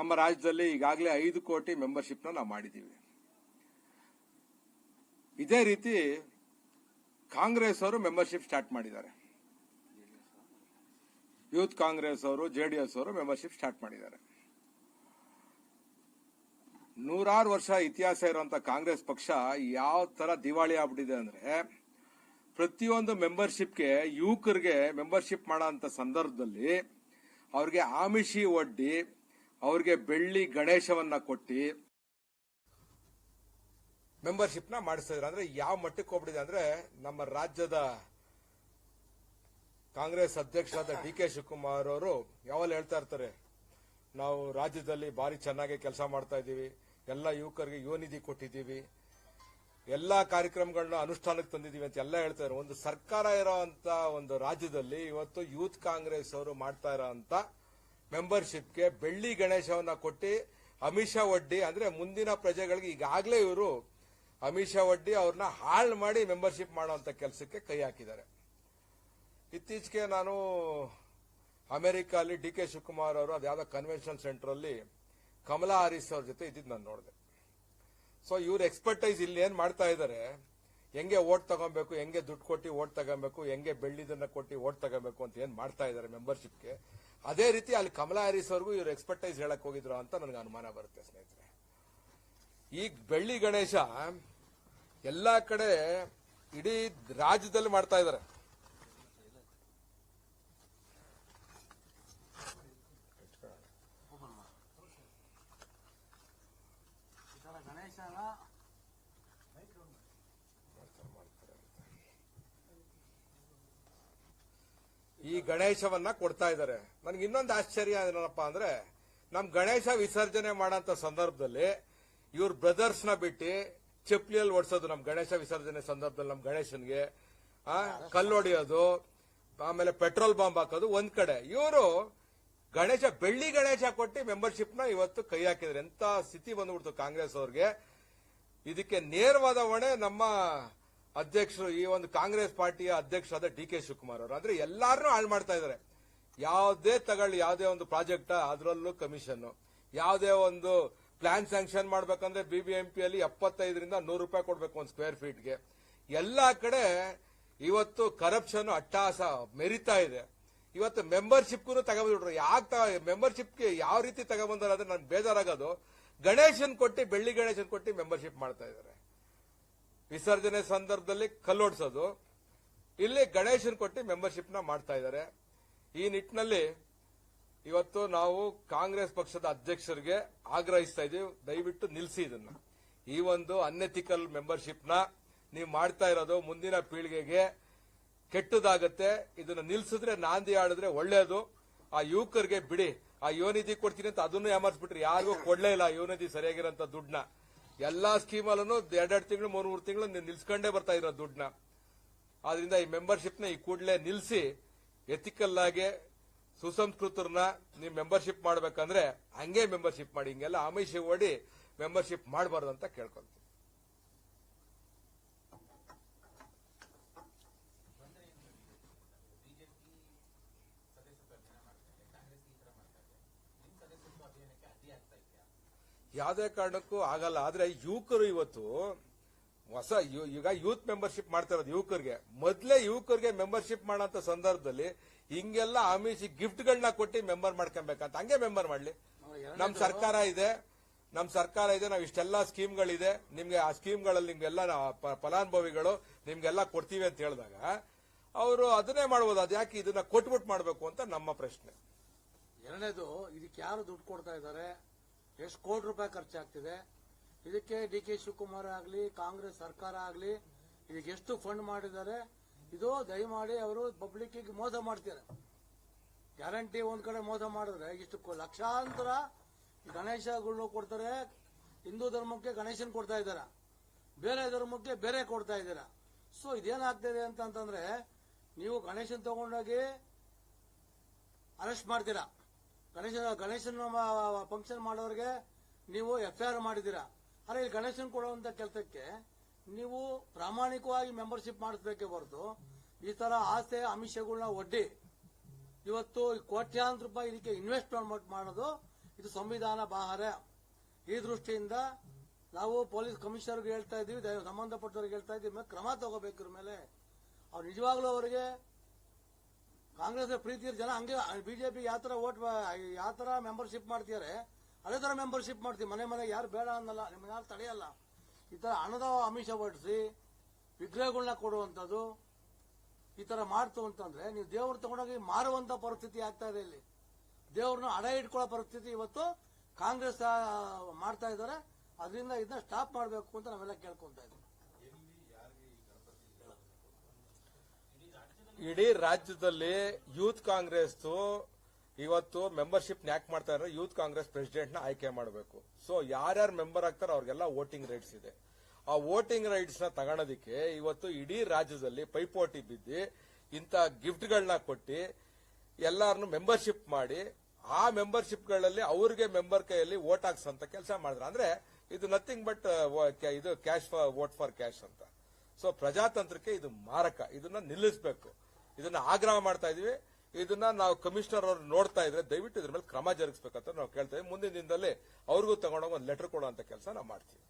ನಮ್ಮ ರಾಜ್ಯದಲ್ಲಿ ಈಗಾಗಲೇ ಐದು ಕೋಟಿ ಮೆಂಬರ್ಶಿಪ್ನ ನಾವು ಮಾಡಿದ್ದೀವಿ. ಇದೇ ರೀತಿ ಕಾಂಗ್ರೆಸ್ ಅವರು ಮೆಂಬರ್ಶಿಪ್ ಸ್ಟಾರ್ಟ್ ಮಾಡಿದ್ದಾರೆ. ಯೂತ್ ಕಾಂಗ್ರೆಸ್ ಅವರು, ಜೆ ಡಿ ಎಸ್ ಅವರು ಮೆಂಬರ್ಶಿಪ್ ಸ್ಟಾರ್ಟ್ ಮಾಡಿದ್ದಾರೆ. ನೂರಾರು ವರ್ಷ ಇತಿಹಾಸ ಇರುವಂತ ಕಾಂಗ್ರೆಸ್ ಪಕ್ಷ ಯಾವ ತರ ದಿವಾಳಿ ಆಗ್ಬಿಟ್ಟಿದೆ ಅಂದ್ರೆ, ಪ್ರತಿಯೊಂದು ಮೆಂಬರ್ಶಿಪ್ಗೆ ಯುವಕರಿಗೆ ಮೆಂಬರ್ಶಿಪ್ ಮಾಡೋ ಸಂದರ್ಭದಲ್ಲಿ ಅವ್ರಿಗೆ ಆಮಿಷಿ ಒಡ್ಡಿ ಅವ್ರಿಗೆ ಬೆಳ್ಳಿ ಗಣೇಶವನ್ನ ಕೊಟ್ಟಿ ಮೆಂಬರ್ಶಿಪ್ನ ಮಾಡಿಸ್ತಿದ್ರು ಅಂದ್ರೆ ಯಾವ ಮಟ್ಟಕ್ಕೆ ಹೋಗ್ಬಿಟ್ಟಿದೆ ಅಂದ್ರೆ ನಮ್ಮ ರಾಜ್ಯದ ಕಾಂಗ್ರೆಸ್ ಅಧ್ಯಕ್ಷರಾದ ಡಿ ಕೆ ಶಿವಕುಮಾರ್ ಅವರು ಯಾವಲ್ಲ ಹೇಳ್ತಾ ಇರ್ತಾರೆ, ನಾವು ರಾಜ್ಯದಲ್ಲಿ ಭಾರಿ ಚೆನ್ನಾಗಿ ಕೆಲಸ ಮಾಡ್ತಾ ಇದ್ದೀವಿ, ಎಲ್ಲ ಯುವಕರಿಗೆ ಯುವನಿಧಿ ಕೊಟ್ಟಿದ್ದೀವಿ, ಎಲ್ಲಾ ಕಾರ್ಯಕ್ರಮಗಳನ್ನ ಅನುಷ್ಠಾನಕ್ಕೆ ತಂದಿದ್ದೀವಿ ಅಂತ ಎಲ್ಲ ಹೇಳ್ತಾ ಇದ್ದಾರೆ. ಒಂದು ಸರ್ಕಾರ ಇರೋಂತ ಒಂದು ರಾಜ್ಯದಲ್ಲಿ ಇವತ್ತು ಯೂತ್ ಕಾಂಗ್ರೆಸ್ ಅವರು ಮಾಡ್ತಾ ಇರೋಂತ ಮೆಂಬರ್ಶಿಪ್ಗೆ ಬೆಳ್ಳಿ ಗಣೇಶವನ್ನ ಕೊಟ್ಟು ಅಮಿಷ ಒಡ್ಡಿ ಅಂದ್ರೆ ಮುಂದಿನ ಪ್ರಜೆಗಳಿಗೆ ಈಗಾಗಲೇ ಇವರು ಅಮಿಷ ಒಡ್ಡಿ ಅವ್ರನ್ನ ಹಾಳು ಮಾಡಿ ಮೆಂಬರ್ಶಿಪ್ ಮಾಡುವಂತ ಕೆಲಸಕ್ಕೆ ಕೈ ಹಾಕಿದ್ದಾರೆ. ಇತ್ತೀಚೆಗೆ ನಾನು ಅಮೆರಿಕಾಲಿ ಡಿ ಕೆ ಶಿವಕುಮಾರ್ ಅವರು ಅದ್ಯಾವುದೋ ಕನ್ವೆನ್ಷನ್ ಸೆಂಟರ್ ಅಲ್ಲಿ ಕಮಲಾ ಹರೀಸ್ ಅವ್ರ ಜೊತೆ ಇದ್ದಿದ್ದು ನಾನು ನೋಡಿದೆ. ಸೊ ಇವ್ರ ಎಕ್ಸ್ಪರ್ಟೈಸ್ ಇಲ್ಲಿ ಏನ್ ಮಾಡ್ತಾ ಇದ್ದಾರೆ ಹೆಂಗೆ ಓಟ್ ತಗೊಬೇಕು, ಹೆಂಗೆ ದುಡ್ಡು ಕೊಟ್ಟು ಓಟ್ ತಗೊಬೇಕು, ಹೆಂಗೆ ಬೆಳ್ಳಿದನ್ನ ಕೊಟ್ಟು ಓಟ್ ತಗೊಬೇಕು ಅಂತ ಏನ್ ಮಾಡ್ತಾ ಇದ್ದಾರೆ ಮೆಂಬರ್ಶಿಪ್ಗೆ ಅದೇ ರೀತಿ ಅಲ್ಲಿ ಕಮಲಾ ಹ್ಯಾರಿಸ್ ಅವ್ರಿಗೂ ಇವ್ರು ಎಕ್ಸ್ಪರ್ಟೈಸ್ ಹೇಳಕ್ ಹೋಗಿದ್ರು ಅಂತ ನನಗೆ ಅನುಮಾನ ಬರುತ್ತೆ, ಸ್ನೇಹಿತರೆ. ಈ ಬೆಳ್ಳಿ ಗಣೇಶ ಎಲ್ಲಾ ಕಡೆ ಇಡೀ ರಾಜ್ಯದಲ್ಲಿ ಮಾಡ್ತಾ ಇದ್ದಾರೆ ಈ ಗಣೇಶವನ್ನ ಕೊಡ್ತಾ ಇದ್ದಾರೆ. ನನಗೆ ಇನ್ನೊಂದು ಆಶ್ಚರ್ಯ ಏನಪ್ಪ ಅಂದ್ರೆ ನಮ್ ಗಣೇಶ ವಿಸರ್ಜನೆ ಮಾಡಂತ ಸಂದರ್ಭದಲ್ಲಿ ಇವ್ರ ನ ಬಿಟ್ಟು ಚಪ್ಲಿಯಲ್ಲಿ ಓಡಿಸೋದು ನಮ್ ಗಣೇಶ ವಿಸರ್ಜನೆ ಸಂದರ್ಭದಲ್ಲಿ ನಮ್ ಗಣೇಶನ್ಗೆ. ಆ, ಕಲ್ಲು ಹೊಡೆಯೋದು ಆಮೇಲೆ ಪೆಟ್ರೋಲ್ ಬಾಂಬ್ ಹಾಕೋದು ಒಂದ್ ಕಡೆ. ಇವರು ಗಣೇಶ ಬೆಳ್ಳಿ ಗಣೇಶ ಕೊಟ್ಟು ಮೆಂಬರ್ಶಿಪ್ನ ಇವತ್ತು ಕೈ ಹಾಕಿದ್ರೆ ಎಂತ ಸ್ಥಿತಿ ಬಂದ್ಬಿಡ್ತು ಕಾಂಗ್ರೆಸ್ ಅವ್ರಿಗೆ. ಇದಕ್ಕೆ ನೇರವಾದ ಹೊಣೆ ನಮ್ಮ ಅಧ್ಯಕ್ಷರು, ಈ ಒಂದು ಕಾಂಗ್ರೆಸ್ ಪಾರ್ಟಿಯ ಅಧ್ಯಕ್ಷರಾದ ಡಿ ಕೆ ಶಿವಕುಮಾರ್ ಅವರು. ಅಂದ್ರೆ ಎಲ್ಲಾರನ್ನೂ ಹಾಳು ಮಾಡ್ತಾ ಇದ್ದಾರೆ. ಯಾವುದೇ ತಗೊಳ್ಳಿ, ಯಾವುದೇ ಒಂದು ಪ್ರಾಜೆಕ್ಟ್, ಅದರಲ್ಲೂ ಕಮಿಷನ್ ಯಾವುದೇ ಒಂದು ಪ್ಲಾನ್ ಸ್ಯಾಂಕ್ಷನ್ ಮಾಡ್ಬೇಕಂದ್ರೆ ಬಿಬಿಎಂಪಿ ಅಲ್ಲಿ ಎಪ್ಪತ್ತೈದರಿಂದ ನೂರು ರೂಪಾಯಿ ಕೊಡಬೇಕು ಒಂದು ಸ್ಕ್ವೇರ್ ಫೀಟ್ಗೆ. ಎಲ್ಲಾ ಕಡೆ ಇವತ್ತು ಕರಪ್ಷನ್ ಅಟ್ಟಾಸ ಮೆರಿತಾ ಇದೆ. ಇವತ್ತು ಮೆಂಬರ್ಶಿಪ್ಗೂ ತಗೊಂಡ್ಬಿಟ್ರು ಯಾಕೆ ಮೆಂಬರ್ಶಿಪ್ಗೆ ಯಾವ ರೀತಿ ತಗೊಂಡ್ಬಂದಾರೆ ಅಂದ್ರೆ ನನ್ಗೆ ಬೇಜಾರಾಗೋದು. ಗಣೇಶನ್ ಕೊಟ್ಟು, ಬೆಳ್ಳಿ ಗಣೇಶನ್ ಕೊಟ್ಟು ಮೆಂಬರ್ಶಿಪ್ ಮಾಡ್ತಾ ಇದ್ದಾರೆ. ವಿಸರ್ಜನೆ ಸಂದರ್ಭದಲ್ಲಿ ಕಲ್ಲೋಡ್ಸೋದು. ಇಲ್ಲಿ ಗಣೇಶನ್ ಕೊಟ್ಟು ಮೆಂಬರ್ಶಿಪ್ನ ಮಾಡ್ತಾ ಇದ್ದಾರೆ. ಈ ನಿಟ್ಟಿನಲ್ಲಿ ಇವತ್ತು ನಾವು ಕಾಂಗ್ರೆಸ್ ಪಕ್ಷದ ಅಧ್ಯಕ್ಷರಿಗೆ ಆಗ್ರಹಿಸ್ತಾ ಇದೀವಿ. ದಯವಿಟ್ಟು ನಿಲ್ಲಿಸಿ ಇದನ್ನ. ಈ ಒಂದು ಅನ್ಎಥಿಕಲ್ ಮೆಂಬರ್ಶಿಪ್ನ ನೀವು ಮಾಡ್ತಾ ಇರೋದು ಮುಂದಿನ ಪೀಳಿಗೆಗೆ ಕೆಟ್ಟದಾಗತ್ತೆ. ಇದನ್ನ ನಿಲ್ಸಿದ್ರೆ ನಾಂದಿ ಆಡಿದ್ರೆ ಒಳ್ಳೆಯದು ಆ ಯುವಕರಿಗೆ ಬಿಡಿ. ಆ ಯುವನಿಧಿ ಕೊಡ್ತೀನಿ ಅಂತ ಅದನ್ನು ಯಾಮರ್ಸ್ಬಿಟ್ರಿ ಯಾರಿಗೂ ಕೊಡ್ಲೇ ಇಲ್ಲ ಯುವನಿಧಿ ಸರಿಯಾಗಿರೋಂಥ ದುಡ್ಡನ್ನ. ಎಲ್ಲಾ ಸ್ಕೀಮಲ್ಲೂ ಎರಡೆರಡು ತಿಂಗಳು ಮೂರು ಮೂರು ತಿಂಗಳು ನಿಲ್ಸ್ಕೊಂಡೇ ಬರ್ತಾ ಇರೋ ದುಡ್ಡನ್ನ. ಆದ್ರಿಂದ ಈ ಮೆಂಬರ್ಶಿಪ್ನ ಈ ಕೂಡಲೇ ನಿಲ್ಲಿಸಿ ಎಥಿಕಲ್ ಆಗಿ ಸುಸಂಸ್ಕೃತರನ್ನ ನೀವು ಮೆಂಬರ್ಶಿಪ್ ಮಾಡಬೇಕಂದ್ರೆ ಹಂಗೆ ಮೆಂಬರ್ಶಿಪ್ ಮಾಡಿ, ಹಿಂಗೆಲ್ಲ ಆಮಿಷ ಓಡಿ ಮೆಂಬರ್ಶಿಪ್ ಮಾಡಬಾರ್ದು ಅಂತ ಕೇಳ್ಕೊಂತೀವಿ ಯಾವುದೇ ಕಾರಣಕ್ಕೂ ಆಗಲ್ಲ. ಆದ್ರೆ ಯುವಕರು ಇವತ್ತು ಹೊಸ ಈಗ ಯೂತ್ ಮೆಂಬರ್ಶಿಪ್ ಮಾಡ್ತಾ ಇರೋದು ಯುವಕರಿಗೆ. ಮೊದಲೇ ಯುವಕರಿಗೆ ಮೆಂಬರ್ಶಿಪ್ ಮಾಡೋಂಥ ಸಂದರ್ಭದಲ್ಲಿ ಹಿಂಗೆಲ್ಲ ಆಮಿಷಿ ಗಿಫ್ಟ್ಗಳನ್ನ ಕೊಟ್ಟು ಮೆಂಬರ್ ಮಾಡ್ಕೊಬೇಕಂತ. ಹಂಗೆ ಮೆಂಬರ್ ಮಾಡ್ಲಿ. ನಮ್ ಸರ್ಕಾರ ಇದೆ. ನಮ್ ಸರ್ಕಾರ ಇದೆ. ನಾವ್ ಇಷ್ಟೆಲ್ಲ ಸ್ಕೀಮ್ಗಳಿದೆ. ನಿಮ್ಗೆ ಆ ಸ್ಕೀಮ್ಗಳಲ್ಲಿ ನಿಮ್ಗೆಲ್ಲ ಫಲಾನುಭವಿಗಳು ನಿಮ್ಗೆಲ್ಲ ಕೊಡ್ತೀವಿ ಅಂತ ಹೇಳಿದಾಗ ಅವರು ಅದನ್ನೇ ಮಾಡ್ಬೋದು. ಅದ್ಯಾಕೆ ಇದನ್ನ ಕೊಟ್ಬಿಟ್ಟು ಮಾಡಬೇಕು ಅಂತ ನಮ್ಮ ಪ್ರಶ್ನೆ. ಎರಡನೇದು ಇದಕ್ಕೆ ಯಾರು ದುಡ್ಡು ಕೊಡ್ತಾ ಇದ್ದಾರೆ? ಎಷ್ಟು ಕೋಟಿ ರೂಪಾಯಿ ಖರ್ಚಾಗ್ತಿದೆ? ಇದಕ್ಕೆ ಡಿ ಕೆ ಶಿವಕುಮಾರ್ ಆಗಲಿ, ಕಾಂಗ್ರೆಸ್ ಸರ್ಕಾರ ಆಗಲಿ, ಇದಕ್ಕೆ ಎಷ್ಟು ಫಂಡ್ ಮಾಡಿದ್ದಾರೆ? ಇದು ದಯಮಾಡಿ ಅವರು ಪಬ್ಲಿಕ್ಕಿಗೆ ಮೋಸ ಮಾಡ್ತಾರೆ ಗ್ಯಾರಂಟಿ ಒಂದ್ ಕಡೆ ಮೋಸ ಮಾಡಿದ್ರೆ ಇಷ್ಟು ಲಕ್ಷಾಂತರ ಗಣೇಶಗಳು ಕೊಡ್ತಾರೆ. ಹಿಂದೂ ಧರ್ಮಕ್ಕೆ ಗಣೇಶನ್ ಕೊಡ್ತಾ ಇದ್ದಾರೆ? ಬೇರೆ ಧರ್ಮಕ್ಕೆ ಬೇರೆ ಕೊಡ್ತಾ ಇದ್ದೀರಾ? ಸೊ ಇದೇನಾಗ್ತಿದೆ ಅಂತಂದ್ರೆ, ನೀವು ಗಣೇಶನ್ ತಗೊಂಡೋಗಿ ಅರೆಸ್ಟ್ ಮಾಡ್ತೀರಾ? ಗಣೇಶ, ಗಣೇಶನ ಫಂಕ್ಷನ್ ಮಾಡೋರಿಗೆ ನೀವು ಎಫ್ ಐ ಆರ್ ಮಾಡಿದ್ದೀರಾ? ಅಲ್ಲ ಇಲ್ಲಿ ಗಣೇಶನ್ ಕೊಡುವಂತ ಕೆಲಸಕ್ಕೆ ನೀವು ಪ್ರಾಮಾಣಿಕವಾಗಿ ಮೆಂಬರ್ಶಿಪ್ ಮಾಡಿಸ್ಬೇಕೆ ಹೊರತು ಈ ತರ ಆಸೆ ಆಮಿಷಗಳನ್ನ ಒಡ್ಡಿ. ಇವತ್ತು ಕೋಟ್ಯಾಂತರ ರೂಪಾಯಿ ಇದಕ್ಕೆ ಇನ್ವೆಸ್ಟ್ಮೆಂಟ್ ಮಾಡೋದು ಇದು ಸಂವಿಧಾನ ಬಾಹರ ಈ ದೃಷ್ಟಿಯಿಂದ ನಾವು ಪೊಲೀಸ್ ಕಮಿಷನರ್ಗೆ ಹೇಳ್ತಾ ಇದೀವಿ ಸಂಬಂಧಪಟ್ಟವ್ರಿಗೆ ಹೇಳ್ತಾ ಮೇಲೆ ಕ್ರಮ ತಗೋಬೇಕು ಮೇಲೆ. ಅವ್ರು ನಿಜವಾಗ್ಲೂ ಅವರಿಗೆ ಕಾಂಗ್ರೆಸ್ ಪ್ರೀತಿ ಜನ ಹಂಗೆ, ಬಿಜೆಪಿ ಯಾವ ತರ ವೋಟ್ ಯಾವ ತರ ಮೆಂಬರ್ಶಿಪ್ ಮಾಡ್ತಿದ್ದಾರೆ ಅದೇ ತರ ಮೆಂಬರ್ಶಿಪ್ ಮಾಡ್ತೀವಿ. ಮನೆ ಮನೆಗೆ ಯಾರು ಬೇಡ ಅನ್ನಲ್ಲ, ನಿಮ್ಮನ್ನ ಯಾರು ತಡೆಯಲ್ಲ. ಈ ತರ ಹಣದ ಅಮಿಷ ಹೊಡಿಸಿ ವಿಗ್ರಹಗಳನ್ನ ಕೊಡುವಂಥದ್ದು, ಈ ತರ ಮಾಡ್ತು ಅಂತಂದ್ರೆ, ನೀವು ದೇವ್ರ ತಗೊಂಡೋಗಿ ಮಾರುವಂತ ಪರಿಸ್ಥಿತಿ ಆಗ್ತಾ ಇದೆ ಇಲ್ಲಿ. ದೇವ್ರನ್ನ ಅಡ ಇಟ್ಕೊಳ್ಳೋ ಪರಿಸ್ಥಿತಿ ಇವತ್ತು ಕಾಂಗ್ರೆಸ್ ಮಾಡ್ತಾ ಇದ್ದಾರೆ. ಅದರಿಂದ ಇದನ್ನ ಸ್ಟಾಪ್ ಮಾಡಬೇಕು ಅಂತ ನಾವೆಲ್ಲ ಕೇಳ್ಕೊಂತ ಇದ್ದೀವಿ. ಇಡೀ ರಾಜ್ಯದಲ್ಲಿ ಯೂತ್ ಕಾಂಗ್ರೆಸ್ ಇವತ್ತು ಮೆಂಬರ್ಶಿಪ್ ಯಾಕೆ ಮಾಡ್ತಾ ಇದ್ರೆ. ಯೂತ್ ಕಾಂಗ್ರೆಸ್ ಪ್ರೆಸಿಡೆಂಟ್ನ ಆಯ್ಕೆ ಮಾಡಬೇಕು. ಸೊ ಯಾರ್ಯಾರು ಮೆಂಬರ್ ಆಗ್ತಾರೋ ಅವ್ರಿಗೆಲ್ಲ ವೋಟಿಂಗ್ ರೈಟ್ಸ್ ಇದೆ. ಆ ವೋಟಿಂಗ್ ರೈಟ್ಸ್ನ ಇವತ್ತು ಇಡೀ ರಾಜ್ಯದಲ್ಲಿ ಪೈಪೋಟಿ ಬಿದ್ದು, ಇಂಥ ಗಿಫ್ಟ್ಗಳನ್ನ ಕೊಟ್ಟು ಎಲ್ಲರನ್ನು ಮೆಂಬರ್ಶಿಪ್ ಮಾಡಿ, ಆ ಮೆಂಬರ್ಶಿಪ್ಗಳಲ್ಲಿ ಅವ್ರಿಗೆ ಮೆಂಬರ್ ಕೈಯಲ್ಲಿ ವೋಟ್ ಹಾಕ್ಸಂತ ಕೆಲಸ ಮಾಡಿದ್ರು. ಅಂದ್ರೆ ಇದು ನಥಿಂಗ್ ಬಟ್ ಇದು cash for vote for cash ಅಂತ. ಸೊ ಪ್ರಜಾತಂತ್ರಕ್ಕೆ ಇದು ಮಾರಕ. ಇದನ್ನ ನಿಲ್ಲಿಸಬೇಕು. ಇದನ್ನ ಆಗ್ರಹ ಮಾಡ್ತಾ ಇದೀವಿ. ಇದನ್ನ ನಾವು ಕಮಿಷನರ್ ಅವ್ರು ನೋಡ್ತಾ ಇದ್ರೆ ದಯವಿಟ್ಟು ಇದ್ರ ಮೇಲೆ ಕ್ರಮ ಜರುಗಿಸಬೇಕಂತ ನಾವು ಕೇಳ್ತೇವೆ ಮುಂದಿನ ದಿನದಲ್ಲಿ ಅವ್ರಿಗೂ ತಗೊಂಡೋಗಿ ಒಂದು ಲೆಟರ್ ಕೊಡುವಂತ ಕೆಲಸ ನಾವು ಮಾಡ್ತೀವಿ.